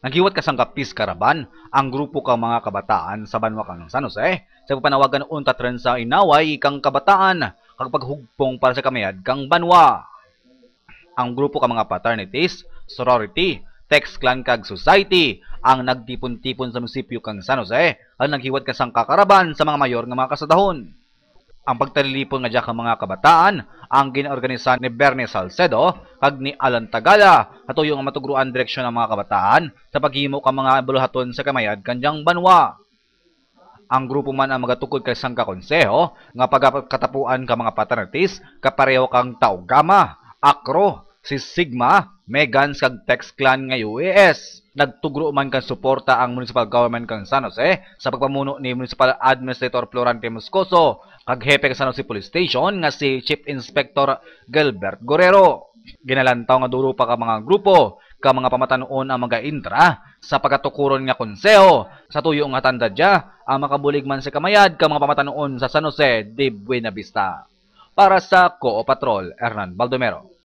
Naghiwat ka sang kapis karaban. Ang grupo kang mga kabataan sa banwa kang San Jose. Sa panawagan unta tren sa inaway kang kabataan. Kag paghugpong para sa kamayad kang banwa. Ang grupo kang mga fraternities, sorority, text clan kag society. Ang nagtipon-tipon sa munisipyo kang San Jose. Ang naghiwat ka sang kakaraban sa mga mayor nga mga kasadahon. Ang pagtalilipon nga diya mga kabataan ang ginorganisa ni Bernie Salcedo kag ni Alan Tagala hatuyo nga matugruan direksyon ng mga kabataan sa paghimo ka mga buluhaton sa kamayad kanjang banwa. Ang grupo man ang magatukod kay sang kakonseho nga pagkatapuan ka mga fraternities kapareho kang Taugama, Akro, si Sigma, Megans kag Tex Clan nga UAS. Nagtugro man kan suporta ang municipal government kang San Jose sa pagpamuno ni Municipal Administrator Florante Moscoso kag hepe sa San Jose Police Station nga si Chief Inspector Gilbert Guerrero. Ginalantaw nga duro pa ka mga grupo ka mga pamatanuon ang mga intra sa pagatukuron nga konseho sa tuyo nga tanda dya ang makabulig man sa kamayad ka mga pamatanuon sa San Jose de Buena Vista. Para sa Co Patrol, Hernan Baldomero.